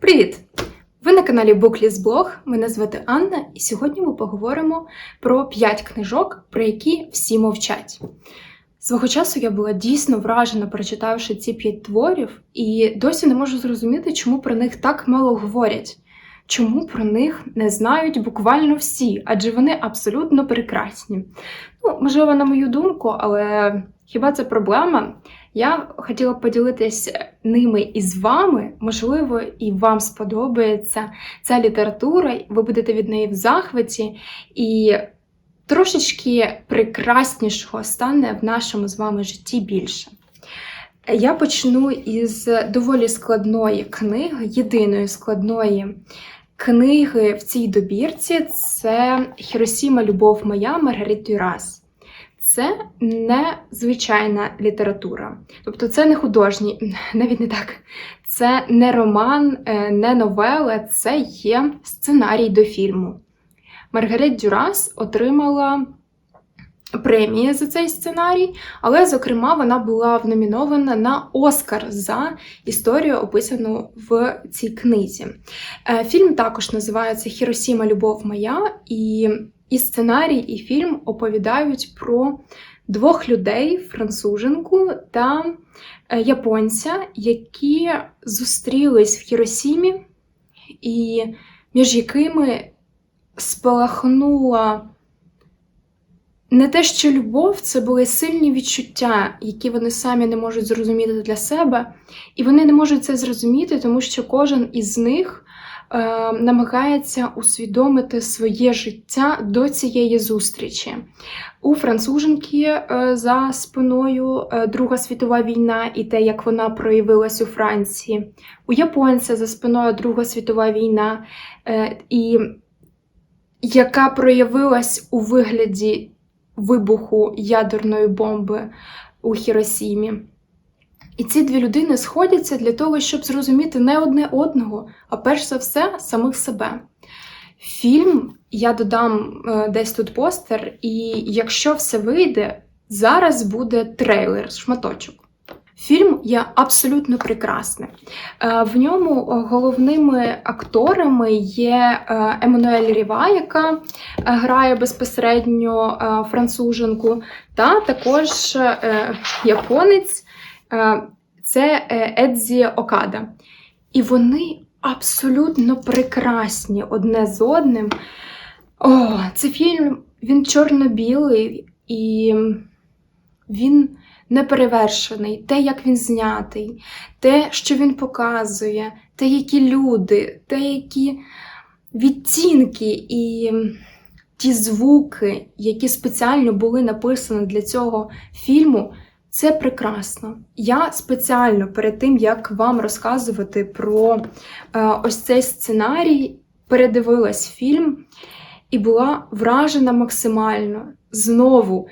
Привіт! Ви на каналі Booklist Blog. Мене звати Анна, і сьогодні ми поговоримо про 5 книжок, про які всі мовчать. Свого часу я була дійсно вражена, прочитавши ці 5 творів, і досі не можу зрозуміти, чому про них так мало говорять. Чому про них не знають буквально всі, адже вони абсолютно прекрасні. Ну, можливо, на мою думку, але хіба це проблема? Я хотіла поділитися ними із вами. Можливо, і вам сподобається ця література, ви будете від неї в захваті, і трошечки прекраснішого стане в нашому з вами житті більше. Я почну із доволі складної книги, єдиної складної книги в цій добірці це Хіросіма Любов моя Маргарит Дюрас. Це не звичайна література. Тобто це не художній, навіть не так. Це не роман, е, не новела, це є сценарій до фільму. Маргарет Дюрас отримала премії за цей сценарій, але, зокрема, вона була номінована на Оскар за історію, описану в цій книзі. Е, фільм також називається Хіросіма Любов моя, і і сценарій, і фільм оповідають про двох людей, француженку та е, японця, які зустрілись в Хіросімі, і між якими спалахнула не те, що любов, це були сильні відчуття, які вони самі не можуть зрозуміти для себе, і вони не можуть це зрозуміти, тому що кожен із них намагається усвідомити своє життя до цієї зустрічі. У француженки е, за спиною е, Друга світова війна і те, як вона проявилась у Франції, у японця за спиною Друга світова війна, е, і яка проявилась у вигляді вибуху ядерної бомби у Хіросімі. І ці дві людини сходяться для того, щоб зрозуміти не одне одного, а перш за все, самих себе. Фільм я додам е, десь тут постер, і якщо все вийде, зараз буде трейлер, шматочок. Фільм є абсолютно прекрасний. Е, в ньому головними акторами є е, Еммануель Ріва, яка е, грає безпосередньо француженку, та також японець це Едзі Окада. І вони абсолютно прекрасні одне з одним. О, Цей фільм він чорно-білий і він неперевершений, те, як він знятий, те, що він показує, те, які люди, те, які відтінки і ті звуки, які спеціально були написані для цього фільму. Це прекрасно. Я спеціально перед тим, як вам розказувати про е, ось цей сценарій, передивилась фільм і була вражена максимально. Знову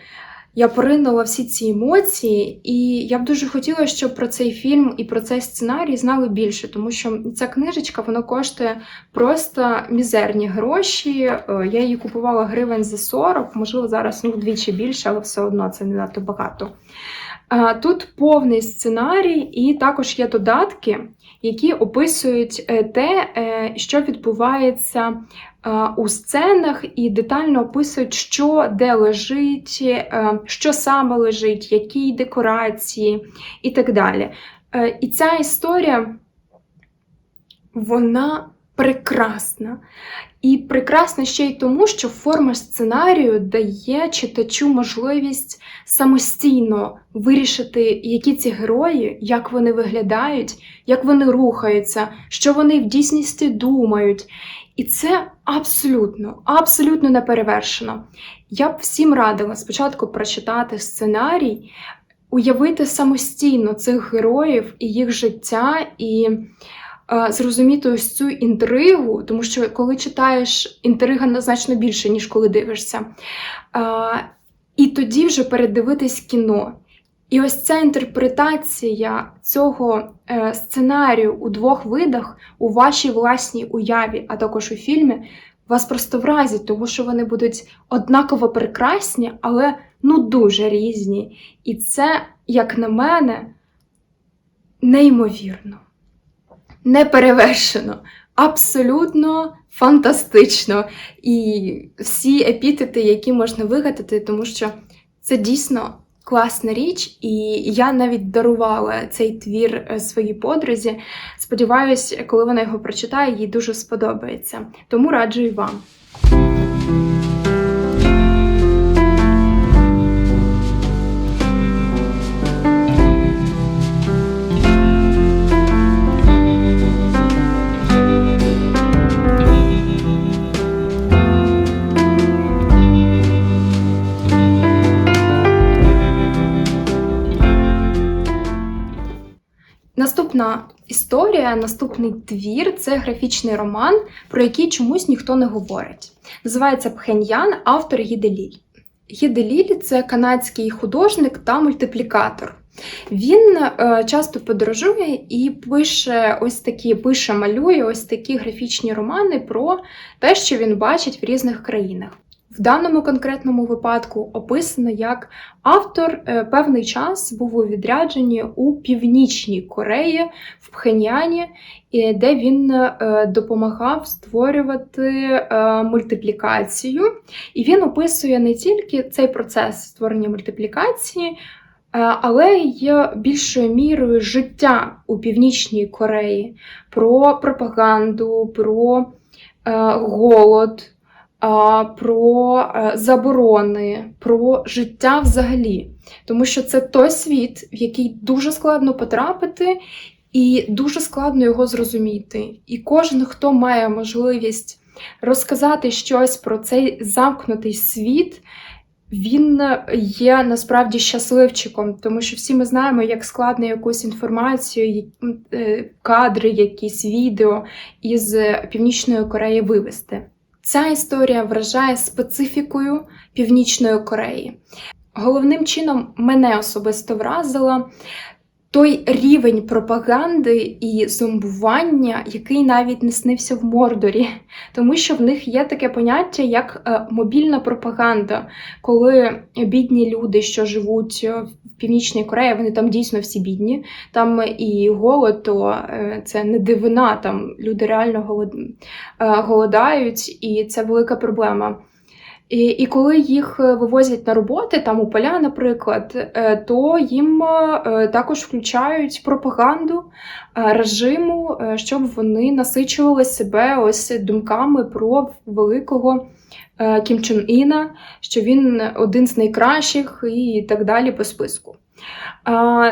я поринула всі ці емоції, і я б дуже хотіла, щоб про цей фільм і про цей сценарій знали більше, тому що ця книжечка вона коштує просто мізерні гроші. Е, я її купувала гривень за 40, можливо, зараз ну, вдвічі більше, але все одно це не надто багато. Тут повний сценарій, і також є додатки, які описують е, те, е, що відбувається у сценах, і детально описують, що де лежить, е, що саме лежить, які декорації і так далі. І ця історія, вона прекрасна. І прекрасна ще й тому, що форма сценарію дає читачу можливість самостійно вирішити, які ці герої, як вони виглядають, як вони рухаються, що вони в дійсності думають. І це абсолютно, абсолютно неперевершено. Я б всім радила спочатку прочитати сценарій, уявити самостійно цих героїв і їх життя. і зрозуміти ось цю інтригу, тому що коли читаєш, інтрига значно більше, ніж коли дивишся. І тоді вже передивитись кіно. І ось ця інтерпретація цього е, сценарію у двох видах у вашій власній уяві, а також у фільмі, вас просто вразять, тому що вони будуть однаково прекрасні, але ну дуже різні. І це, як на мене, неймовірно неперевершено, абсолютно фантастично. І всі епітети, які можна вигадати, тому що це дійсно класна річ, і я навіть дарувала цей твір е, своїй подрузі. Сподіваюсь, коли вона його прочитає, їй дуже сподобається. Тому раджу і вам. Наступна історія, наступний твір це графічний роман, про який чомусь ніхто не говорить. Називається Пхеньян, автор Гіделіль. Гіделіль це канадський художник та мультиплікатор. Він е, часто подорожує і пише ось такі, пише, малює ось такі графічні романи про те, що він бачить в різних країнах. В даному конкретному випадку описано, як автор е, певний час був у відрядженні у Північній Кореї в Пхеньяні, де він е, допомагав створювати е, мультиплікацію. І він описує не тільки цей процес створення мультиплікації, але й більшою мірою життя у Північній Кореї, про пропаганду, про голод про е, заборони, про життя взагалі. Тому що це той світ, в який дуже складно потрапити, і дуже складно його зрозуміти. І кожен, хто має можливість розказати щось про цей замкнутий світ. Він є насправді щасливчиком, тому що всі ми знаємо, як складно якусь інформацію, е, кадри, якісь відео із Північної Кореї вивести. Ця історія вражає специфікою Північної Кореї. Головним чином мене особисто вразило той рівень пропаганди і зомбування, який навіть не снився в Мордорі, тому що в них є таке поняття як е, мобільна пропаганда, коли бідні люди, що живуть в Північній Кореї, вони там дійсно всі бідні, там і голод, то е, це не дивина, там люди реально. Е, голодають, і це велика проблема. І і коли їх е, вивозять на роботи, там у поля, наприклад, е, то їм е, також включають пропаганду режиму, щоб вони насичували себе ось думками про великого Кім Чен Іна, що він один з найкращих і так далі по списку.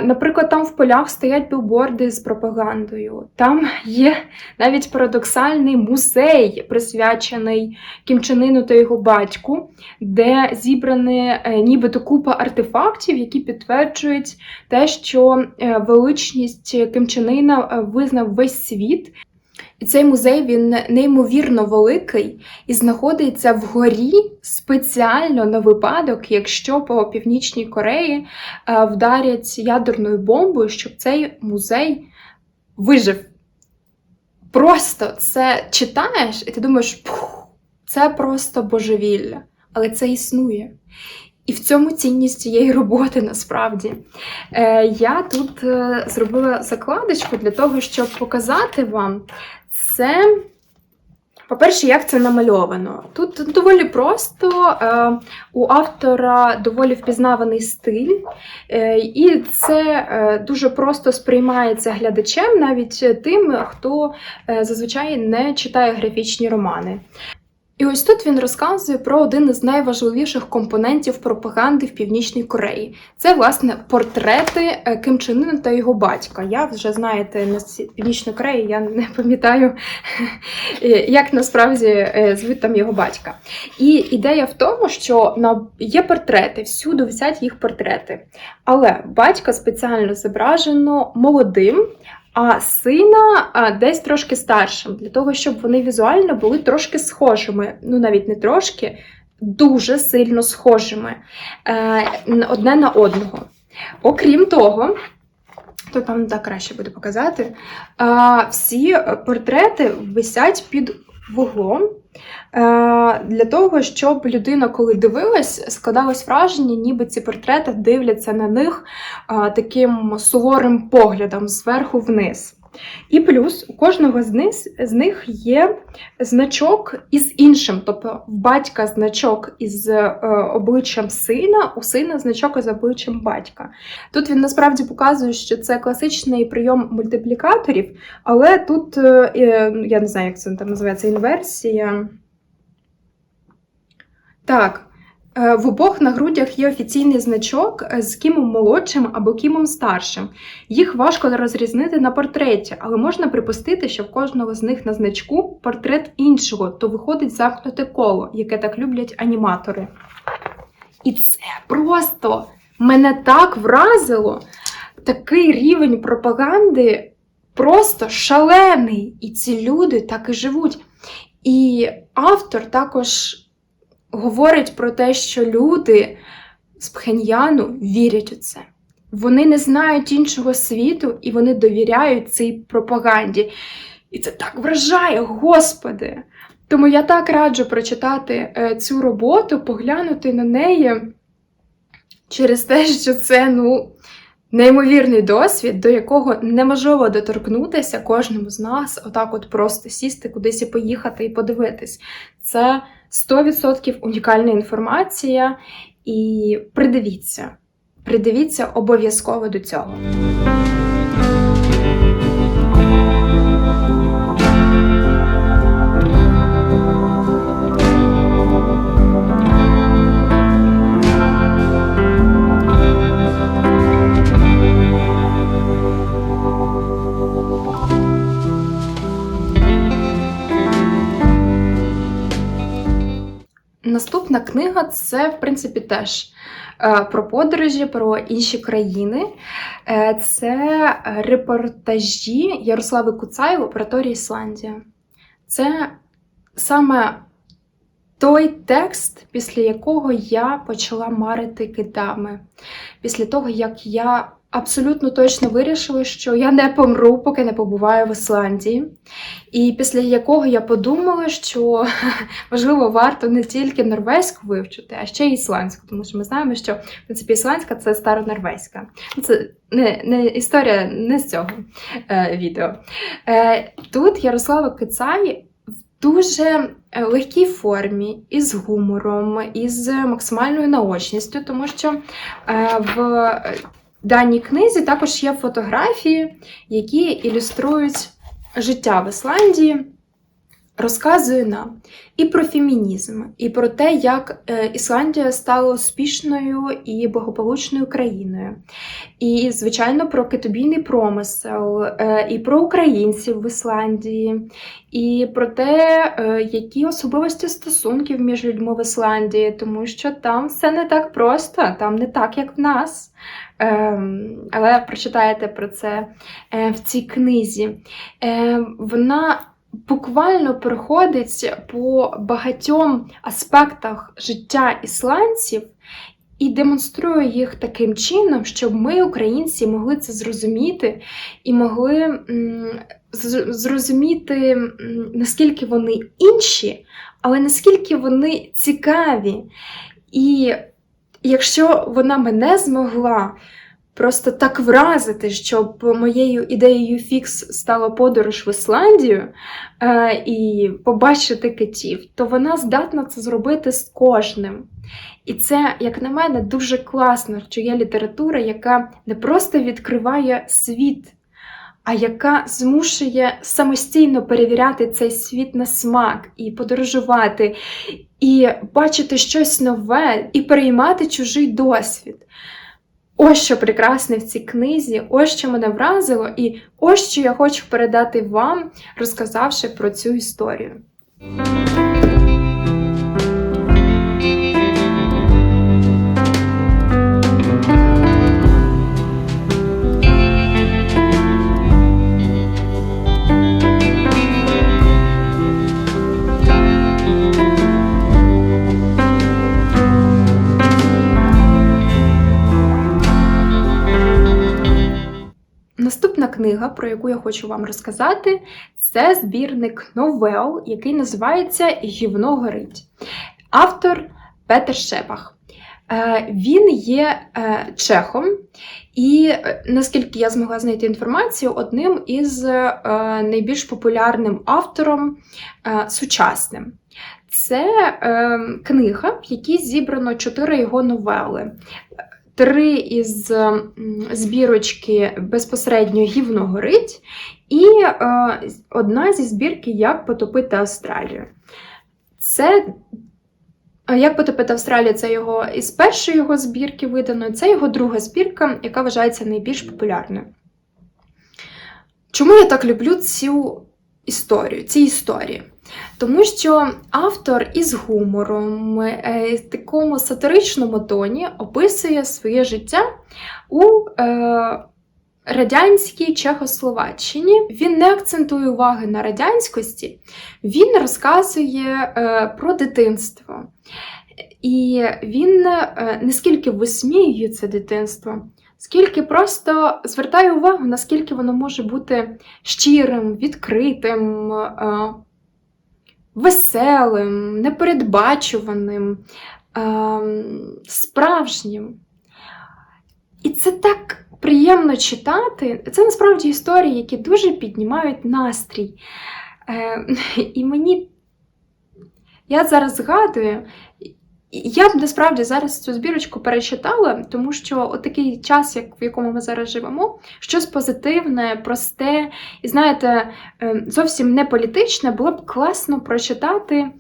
Наприклад, там в полях стоять білборди з пропагандою. Там є навіть парадоксальний музей, присвячений Кімчанину та його батьку, де зібрані е, нібито купа артефактів, які підтверджують те, що е, величність Кимчанина е, визнав весь світ. І цей музей він неймовірно великий і знаходиться вгорі спеціально на випадок, якщо по Північній Кореї е, вдарять ядерною бомбою, щоб цей музей вижив. Просто це читаєш, і ти думаєш, Пух, це просто божевілля, але це існує. І в цьому цінність цієї роботи насправді. Е, Я тут е, зробила закладочку для того, щоб показати вам це. По-перше, як це намальовано? Тут доволі просто, е, у автора доволі впізнаваний стиль, е, і це е, дуже просто сприймається глядачем, навіть тим, хто зазвичай не читає графічні романи. І ось тут він розказує про один із найважливіших компонентів пропаганди в Північній Кореї. Це, власне, портрети е, Ким Чен Іна та його батька. Я вже знаєте, на Північної Кореї я не пам'ятаю, як насправді е, звуть там його батька. І ідея в тому, що є портрети, всюди висять їх портрети. Але батька спеціально зображено молодим а сина десь трошки старшим, для того, щоб вони візуально були трошки схожими. Ну, навіть не трошки, дуже сильно схожими е, одне на одного. Окрім того, то там так краще буде показати, всі портрети висять під вуглом. Е, для того, щоб людина, коли дивилась, складалось враження, ніби ці портрети дивляться на них таким суворим поглядом зверху вниз. І плюс у кожного з них, з них є значок із іншим. Тобто в батька значок із е, обличчям сина, у сина значок із обличчям батька. Тут він насправді показує, що це класичний прийом мультиплікаторів, але тут, е, е, я не знаю, як це там називається, інверсія. Так. Е, В обох на грудях є офіційний значок з Кімом молодшим або Кімом старшим. Їх важко розрізнити на портреті, але можна припустити, що в кожного з них на значку портрет іншого, то виходить замкнуте коло, яке так люблять аніматори. І це просто мене так вразило. Такий рівень пропаганди просто шалений. І ці люди так і живуть. І автор також говорить про те, що люди з Пхеньяну вірять у це. Вони не знають іншого світу і вони довіряють цій пропаганді. І це так вражає, Господи! Тому я так раджу прочитати е, цю роботу, поглянути на неї через те, що це ну, неймовірний досвід, до якого неможливо доторкнутися кожному з нас, отак от просто сісти кудись і поїхати і подивитись. Це 100% унікальна інформація, і придивіться, придивіться обов'язково до цього. Книга це, в принципі, теж е, про подорожі, про інші країни. Е, Це репортажі Ярослави Куцаєва про лабораторії Ісландія. Це саме той текст, після якого я почала марити китами. Після того, як я абсолютно точно вирішила, що я не помру, поки не побуваю в Ісландії. І після якого я подумала, що можливо варто не тільки норвезьку вивчити, а ще й ісландську, тому що ми знаємо, що в принципі ісландська це старонорвезька. Це не не історія не з цього е, відео. Е, Тут Ярослава Кицай в дуже е, легкій формі, із гумором, із максимальною наочністю, тому що е, в даній книзі також є фотографії, які ілюструють життя в Ісландії. Розказує нам і про фемінізм, і про те, як е, Ісландія стала успішною і благополучною країною. І, звичайно, про китобійний промисел, е, і про українців в Ісландії, і про те, е, які особливості стосунків між людьми в Ісландії, тому що там все не так просто, там не так, як в нас. Ем, але прочитаєте про це в цій книзі. Вона буквально проходить по багатьом аспектах життя ісландців і демонструє їх таким чином, щоб ми, українці, могли це зрозуміти і могли зрозуміти, наскільки вони інші, але наскільки вони цікаві. І якщо вона мене змогла просто так вразити, щоб моєю ідеєю фікс стала подорож в Ісландію е, і побачити китів, то вона здатна це зробити з кожним. І це, як на мене, дуже класно, що є література, яка не просто відкриває світ, а яка змушує самостійно перевіряти цей світ на смак і подорожувати, і бачити щось нове, і переймати чужий досвід. Ось що прекрасне в цій книзі, ось що мене вразило, і ось що я хочу передати вам, розказавши про цю історію. Книга, про яку я хочу вам розказати, це збірник новел, який називається Гівно горить. Автор Петер Шепах. Е, він є е, чехом, І е, наскільки я змогла знайти інформацію, одним із найбільш популярним автором сучасним. Це е, книга, в якій зібрано чотири його новели. Три із збірочки безпосередньо гівно горить, і е, одна зі збірки Як потопити Австралію. Це е, Як потопити Австралію це його із першої його збірки видано. Це його друга збірка, яка вважається найбільш популярною. Чому я так люблю цю історію, ці історії? Тому що автор із гумором, е, в такому сатиричному тоні описує своє життя у е, радянській Чехословаччині. Він не акцентує уваги на радянськості, він розказує е, про дитинство. І він не скільки висміює це дитинство, скільки просто звертає увагу, наскільки воно може бути щирим, відкритим, веселим, непередбачуваним, е, справжнім. І це так приємно читати. Це насправді історії, які дуже піднімають настрій. Е, І мені я зараз згадую, я б насправді зараз цю збірочку перечитала, тому що от такий час, як в якому ми зараз живемо, щось позитивне, просте і, знаєте, е, зовсім не політичне, було б класно прочитати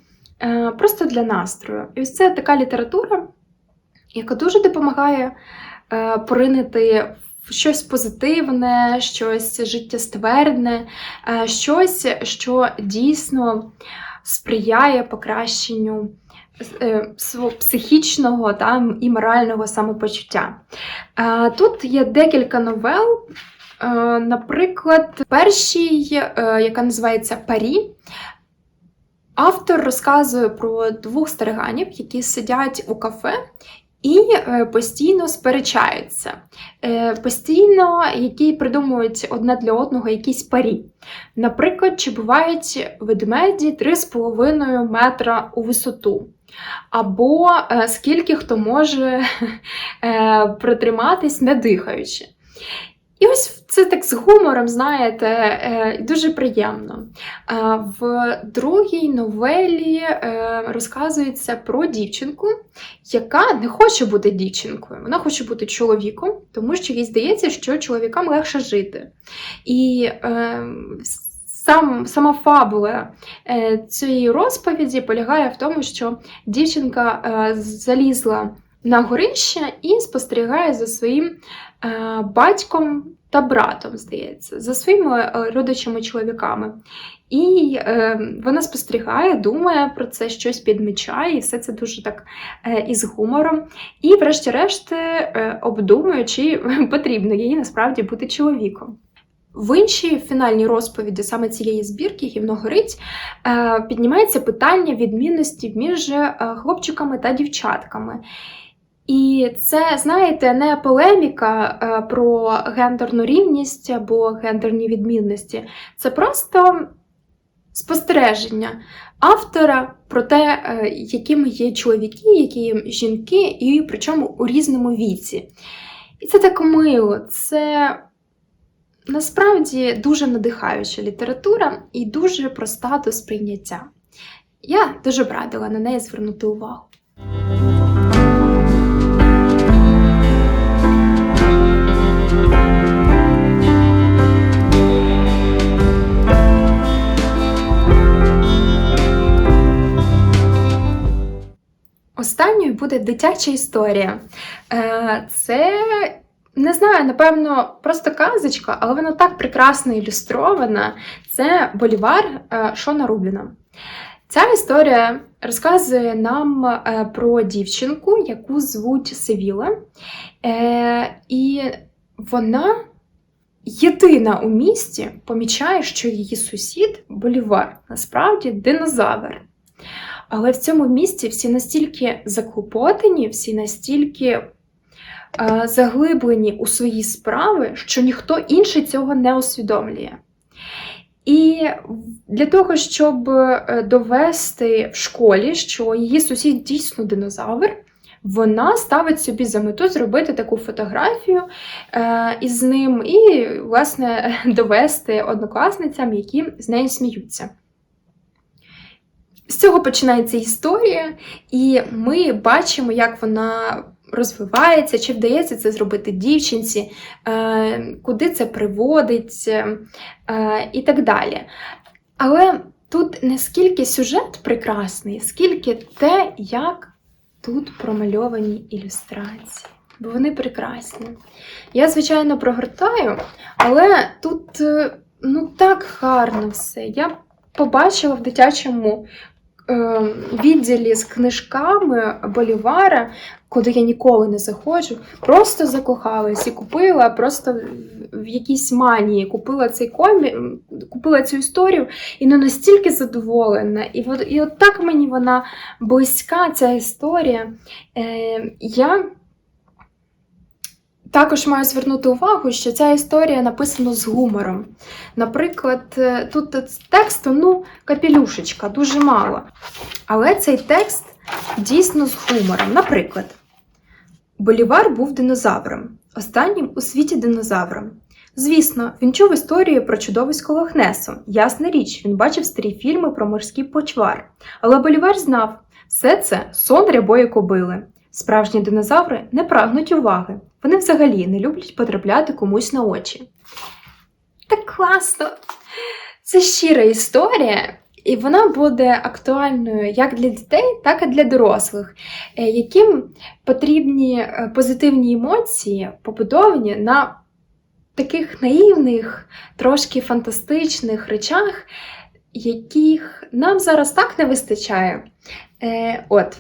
е, просто для настрою. І ось це така література, яка дуже допомагає е, поринити в щось позитивне, щось життєствердне, щось, що дійсно сприяє покращенню свого психічного та, і морального самопочуття. Е, Тут є декілька новел. Е, Наприклад, перший, е, яка називається Парі. Автор розказує про двох стариганів, які сидять у кафе і е, постійно сперечаються, е, постійно які придумують одне для одного якісь парі. Наприклад, чи бувають ведмеді 3,5 метра у висоту, або е, скільки хто може протриматись, не дихаючи. І ось це так з гумором, знаєте, е, дуже приємно. В другій новелі е, розказується про дівчинку, яка не хоче бути дівчинкою, вона хоче бути чоловіком, тому що їй здається, що чоловікам легше жити. І е, сам, Сама фабула цієї розповіді полягає в тому, що дівчинка залізла на горище і спостерігає за своїм е, батьком та братом, здається, за своїми е, родичами-чоловіками. І е, вона спостерігає, думає про це, щось підмічає, і все це дуже так е, із гумором. І, врешті-решт, е, обдумує, чи потрібно їй насправді бути чоловіком. В іншій фінальній розповіді саме цієї збірки Гівно горить е, піднімається питання відмінності між е, хлопчиками та дівчатками. І це, знаєте, не полеміка е, про гендерну рівність або гендерні відмінності, це просто спостереження автора про те, якими є чоловіки, які є жінки, і причому у різному віці. І це так мило, це насправді дуже надихаюча література і дуже проста до сприйняття. Я дуже б радила на неї звернути увагу. Останньою буде дитяча історія. Е, це, не знаю, напевно, просто казочка, але вона так прекрасно ілюстрована. Це Болівар е, Шона Рубліна. Ця історія розказує нам е, про дівчинку, яку звуть Севіла. І вона єдина у місті помічає, що її сусід Болівар насправді динозавр. Але в цьому місці всі настільки заклопотані, всі настільки е, заглиблені у свої справи, що ніхто інший цього не усвідомлює. І для того, щоб е, довести в школі, що її сусід дійсно динозавр, вона ставить собі за мету зробити таку фотографію е, із ним і, власне, довести однокласницям, які з нею сміються. З цього починається історія, і ми бачимо, як вона розвивається, чи вдається це зробити дівчинці, е, куди це приводить е, і так далі. Але тут не скільки сюжет прекрасний, скільки те, як тут промальовані ілюстрації. Бо вони прекрасні. Я, звичайно, прогортаю, але тут е, ну так гарно все. Я побачила в дитячому е, відділі з книжками Болівара, куди я ніколи не заходжу, просто закохалась і купила просто в якійсь манії. Купила цей комі, купила цю історію і не настільки задоволена. І от, і от так мені вона близька, ця історія. Е, Я також маю звернути увагу, що ця історія написана з гумором. Наприклад, е, тут тексту, ну, капелюшечка, дуже мало. Але цей текст дійсно з гумором. Наприклад, Болівар був динозавром, останнім у світі динозавром. Звісно, він чув історію про чудовисько Лохнесу. Ясна річ, він бачив старі фільми про морський почвар. Але Болівар знав, все це сон рябої кобили. Справжні динозаври не прагнуть уваги. Вони взагалі не люблять потрапляти комусь на очі. Так класно! Це щира історія, і вона буде актуальною як для дітей, так і для дорослих, е, яким потрібні е, позитивні емоції, побудовані на таких наївних, трошки фантастичних речах, яких нам зараз так не вистачає. Е, От.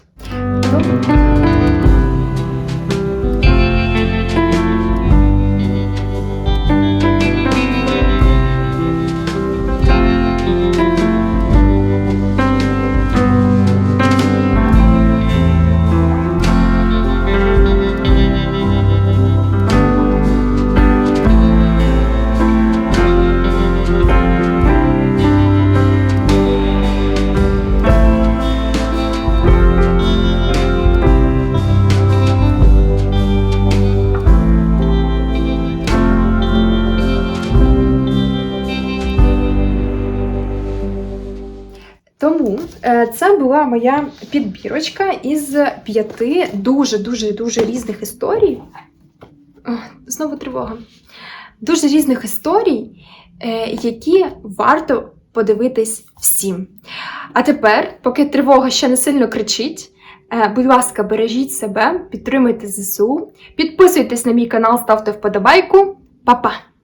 Це була моя підбірочка із п'яти дуже-дуже дуже різних історій. О, знову тривога. Дуже різних історій, е, які варто подивитись всім. А тепер, поки тривога ще не сильно кричить, е, будь ласка, бережіть себе, підтримуйте ЗСУ, підписуйтесь на мій канал, ставте вподобайку. Па-па!